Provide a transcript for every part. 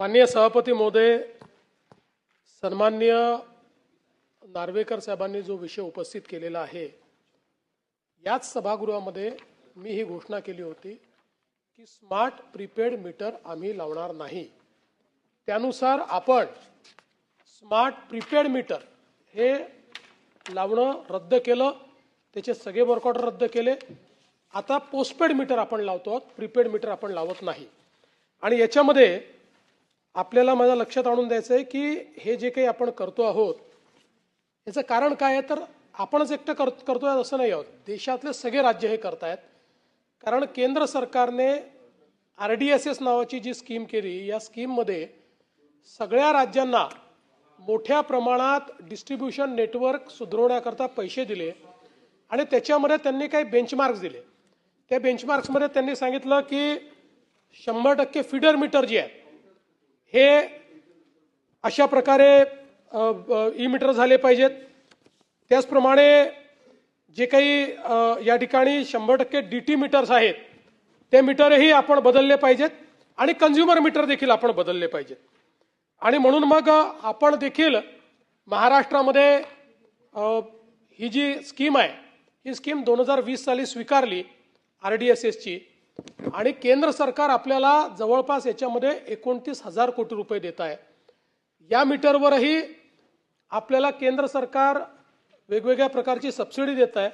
माननीय सभापती महोदय सन्मान्य नार्वेकर साहेबांनी जो विषय उपस्थित केलेला आहे याच सभागृहामध्ये मी ही घोषणा केली होती की स्मार्ट प्रीपेड मीटर आम्ही लावणार नाही. त्यानुसार आपण स्मार्ट प्रीपेड मीटर हे लावणं रद्द केलं त्याचे सगळे वर्कआउट रद्द केले. आता पोस्टपेड मीटर आपण लावतो आहोत प्रीपेड मीटर आपण लावत नाही. आणि याच्यामध्ये आपल्याला माझ्या लक्षात आणून द्यायचं आहे की हे जे काही आपण करतो आहोत याचं कारण काय आहे? तर आपणच एकटं कर करतोय असं नाही आहोत. देशातले सगळे राज्य हे करतायत. कारण केंद्र सरकारने आर डी एस एस नावाची जी स्कीम केली या स्कीममध्ये सगळ्या राज्यांना मोठ्या प्रमाणात डिस्ट्रीब्युशन नेटवर्क सुधारवण्याकरता पैसे दिले आणि त्याच्यामध्ये त्यांनी काही बेंचमार्क्स दिले. त्या बेंचमार्क्समध्ये त्यांनी सांगितलं की शंभर टक्के फिडर मीटर जे आहे हे अशा प्रकारे ई मीटर झाले पाहिजेत. त्याचप्रमाणे जे काही या ठिकाणी शंभर टक्के डी टी मीटर्स आहेत ते मीटरही आपण बदलले पाहिजेत आणि कन्झ्युमर मीटर देखील आपण बदलले पाहिजेत. आणि म्हणून मग आपण देखील महाराष्ट्रामध्ये ही जी स्कीम आहे ही स्कीम दोन हजार वीस साली स्वीकारली आर डी एस एसची आणि केंद्र सरकार आपल्याला जवळपास याच्यामध्ये एकोणतीस हजार कोटी रुपये देत आहे. या मीटरवरही आपल्याला केंद्र सरकार वेगवेगळ्या प्रकारची सबसिडी देत आहे.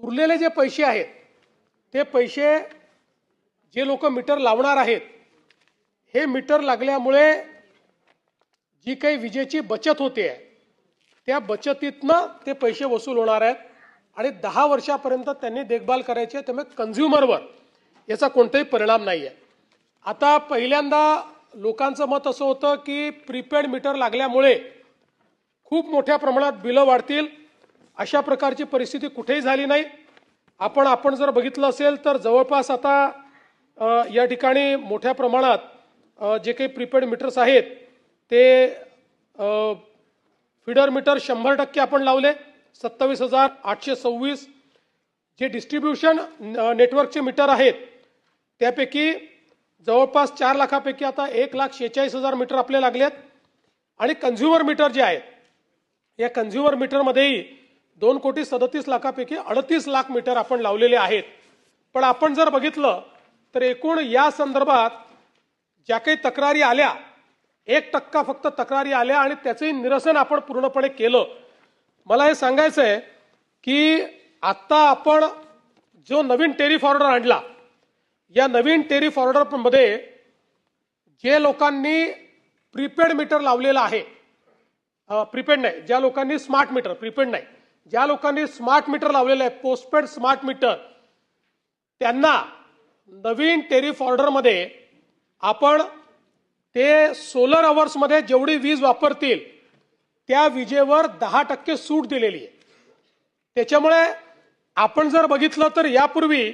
उरलेले जे पैसे आहेत ते पैसे जे लोक मीटर लावणार आहेत हे मीटर लागल्यामुळे जी काही विजेची बचत होते आहे त्या बचतीतनं ते पैसे वसूल होणार आहेत. आणि दहा वर्षापर्यंत त्यांनी देखभाल करायची आहे त्यामुळे कन्झ्युमरवर याचा कोणताही परिणाम नाही आहे आता पहिल्यांदा लोकांचं मत असं होतं की प्रीपेड मीटर लागल्यामुळे खूप मोठ्या प्रमाणात बिलं वाढतील. अशा प्रकारची परिस्थिती कुठेही झाली नाही. आपण आपण जर बघितलं असेल तर जवळपास आता या ठिकाणी मोठ्या प्रमाणात जे काही प्रीपेड मीटर्स आहेत ते फिडर मीटर शंभर टक्के आपण लावले. सत्तावीस हजार आठशे सव्वीस. जे डिस्ट्रीब्युशन नेटवर्कचे मीटर आहेत त्यापैकी जवळपास चार लाखापैकी आता एक लाख शेहेचाळीस हजार मीटर आपले लागलेत. आणि कन्झ्युमर मीटर जे आहेत या कन्झ्युमर मीटरमध्येही दोन कोटी सदतीस लाखापैकी अडतीस लाख मीटर आपण लावलेले आहेत. पण आपण जर बघितलं तर एकूण या संदर्भात ज्या काही तक्रारी आल्या एक टक्का फक्त तक्रारी आल्या आणि त्याचंही निरसन आपण पूर्णपणे केलं. मला हे सांगायचं आहे की आत्ता आपण जो नवीन टेरिफ ऑर्डर आणला या नवीन टेरिफ ऑर्डरमध्ये जे लोकांनी प्रीपेड मीटर लावलेलं आहे प्रीपेड नाही ज्या लोकांनी स्मार्ट मीटर प्रीपेड नाही ज्या लोकांनी स्मार्ट मीटर लावलेलं आहे पोस्टपेड स्मार्ट मीटर त्यांना नवीन टेरिफ ऑर्डरमध्ये आपण ते सोलर अवर्समध्ये जेवढी वीज वापरतील त्या विजेवर दहा टक्के सूट दिलेली आहे. त्याच्यामुळे आपण जर बघितलं तर यापूर्वी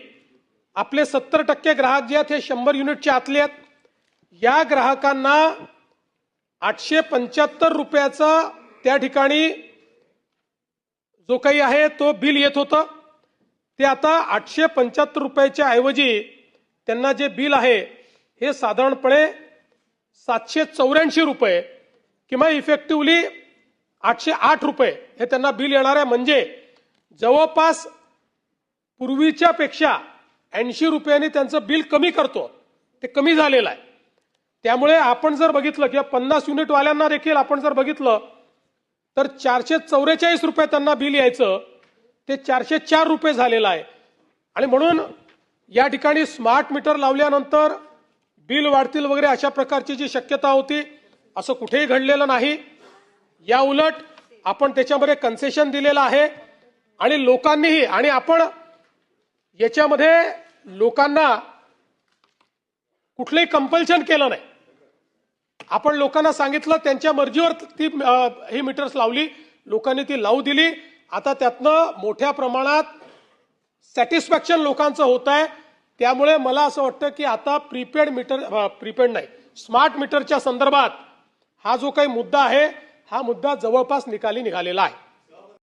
आपले सत्तर टक्के ग्राहक जे आहेत हे शंभर युनिटचे आतले आहेत. या ग्राहकांना आठशे पंच्याहत्तर रुपयाचा त्या ठिकाणी जो काही आहे तो बिल येत होतं. ते आता आठशे पंच्याहत्तर रुपयाच्या ऐवजी त्यांना जे बिल आहे हे साधारणपणे सातशे चौऱ्याऐंशी रुपये किंवा इफेक्टिव्हली आठशे आठ रुपये हे त्यांना बिल येणार आहे. म्हणजे जवळपास पूर्वीच्या पेक्षा ऐंशी रुपयांनी त्यांचं बिल कमी करतो. ते कमी झालेलं आहे. त्यामुळे आपण जर बघितलं किंवा पन्नास युनिटवाल्यांना देखील आपण जर बघितलं तर चारशे चौवेचाळीस रुपये त्यांना बिल यायचं. ते चारशे चार रुपये झालेलं आहे. आणि म्हणून या ठिकाणी स्मार्ट मीटर लावल्यानंतर बिल वाढतील वगैरे अशा प्रकारची जी शक्यता होती असं कुठेही घडलेलं नाही. या उलट आपण त्याच्यामध्ये कन्सेशन दिलेलं आहे. आणि लोकांनीही आणि आपण याच्यामध्ये लोकांना कुठलंही कंपल्शन केलं नाही. आपण लोकांना सांगितलं त्यांच्या मर्जीवर ती ही मीटर्स लावली लोकांनी ती लावू दिली. आता त्यातनं मोठ्या प्रमाणात सॅटिस्फॅक्शन लोकांचं होत आहे त्यामुळे मला असं वाटतं की आता प्रीपेड मीटर प्रीपेड नाही स्मार्ट मीटरच्या संदर्भात हा जो काही मुद्दा आहे हा मुद्दा जवळपास निकाली निघालेला आहे.